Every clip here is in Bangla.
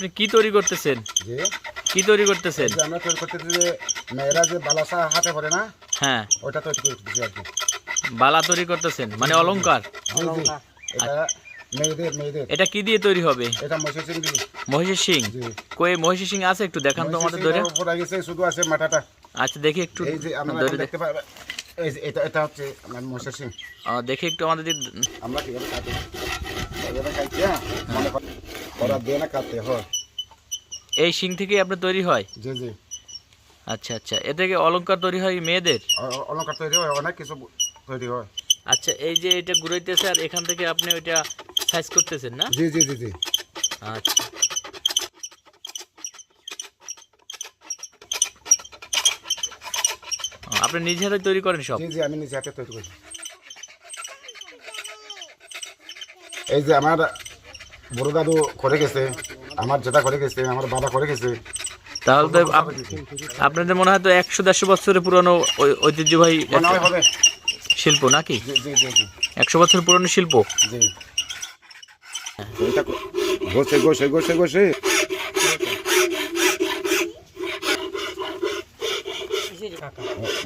আপনি কি তৈরি করতেছেন? যে কি তৈরি করতেছেন? আমরা তৈরি করতেছি যে মেয়েরা যে বালাসা হাতে পরে না হ্যাঁ। ওইটা তৈরি করতেছি আর কি। বালা তৈরি করতেছেন? মানে অলংকার? এটা কি দিয়ে তৈরি হবে? এটা মহিষের সিং জি মহিষের সিং কই মহিষের সিং আছে একটু দেখান তো আমাদের ধরে। পড়া গেছে শুধু আছে মাথাটা। আচ্ছা দেখি একটু এই যে আমরা দেখতে পাবেন এই যে এটা এটা হচ্ছে আমার মহিষের সিং আহ, দেখি একটু আমাদের আমরা কাটি হ্যাঁ? ওরা দিয়ে না কাটতে হয়। এই সিং থেকে আপনার তৈরি হয়? জি জি। আচ্ছা আচ্ছা। এ থেকে অলংকার তৈরি হয় মেয়েদের? অলংকার তৈরি হয় অনেক কিছু তৈরি হয়। আচ্ছা এই যে এটা ঘুরাইতেছে আর এখান থেকে আপনি ওইটা সাইজ করতেছেন না? জি জি জি জি। আচ্ছা। আপনি নিজে হাতে তৈরি করেন সব? জি জি আমি নিজে হাতে তৈরি করি। এই যে আমার বড় দাদু করে গেছে আমার যেটা করে গেছে আমার বাবা করে গেছে। তাহলে তো আপনাদের মনে হয় তো একশো দেড়শো বছরের পুরনো ঐতিহ্যবাহী শিল্প নাকি? একশো বছর পুরনো শিল্প? গোসে গোসে গোসে গোসে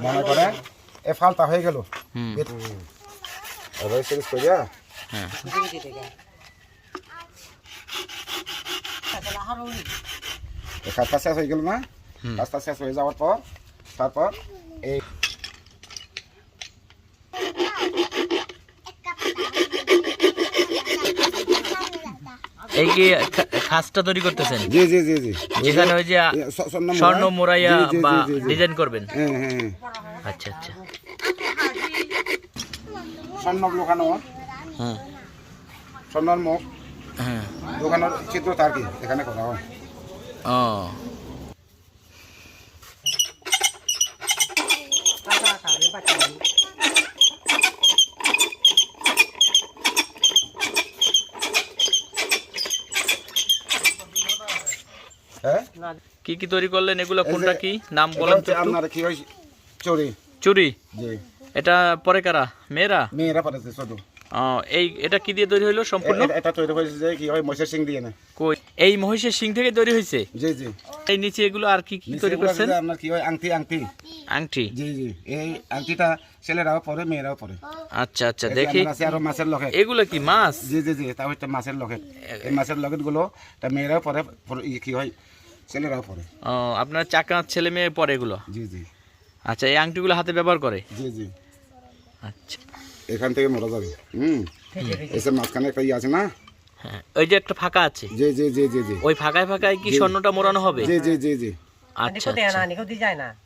মনে করে এ ফালতা হয়ে গেল। হুম। এবার সিরিজ করিয়া হ্যাঁ এ কাজটা শেষ হয়ে গেল না? কাজটা শেষ হয়ে যাওয়ার পর তারপর এই এই কি খাসটা তৈরি করতেছেন? জি জি জি জি। যেখানে ওই যে স্বর্ণ মোড়াইয়া বা। ডিজাইন করবেন? হ্যাঁ হ্যাঁ হ্যাঁ। আচ্ছা আচ্ছা। স্বর্ণ লোকানো হ্যাঁ স্বর্ণর মুখ। দোকানের চিত্র তার কি? এখানে করা হয় ও। হ্যাঁ? কি কি তৈরি করলেন? এগুলো কোনটা কি? নাম বলেন তো আপনার কি চুরি চুরি জি। এটা পরে কারা? মেয়েরা? মেয়েরা পাঠাচ্ছে শুধু এই এটা কি দিয়ে তৈরি হলো সম্পূর্ণ? এটা তৈরি হয়েছে যে কি হয় মহিষের সিং দিয়ে না। কই? এই মহিষের সিং থেকে তৈরি হয়েছে? জি জি। এই নিচে এগুলো আর কি কি তৈরি করছেন? আপনার কি হয় আংটি আংটি। আংটি? জি জি। এই আংটিটা ছেলেরাও পরে মেয়েরাও পরে। আচ্ছা আচ্ছা দেখি। আরও মাছের লকেট। এগুলো কি মাছ? জি জি জি তা হচ্ছে মাছের লকেট। এই মাছের লকেটগুলো তা মেয়েরাও পরে কি হয় ছেলেরাও পরে। ও আপনার চাকা ছেলে মেয়ে পরে এগুলো? জি জি। আচ্ছা এই আংটিগুলো হাতে ব্যবহার করে? জি জি। আচ্ছা। এখান থেকে মরা যাবে। হুম। এসে মাঝখানে একটা ইয়ে আছে না? হ্যাঁ ওই যে একটা ফাঁকা আছে? জি জি জি জি জি। ওই ফাঁকায় ফাঁকায় কি স্বর্ণটা মোড়ানো হবে? জি জি জি জি। আচ্ছা না নিকো দিয়ে যায় না?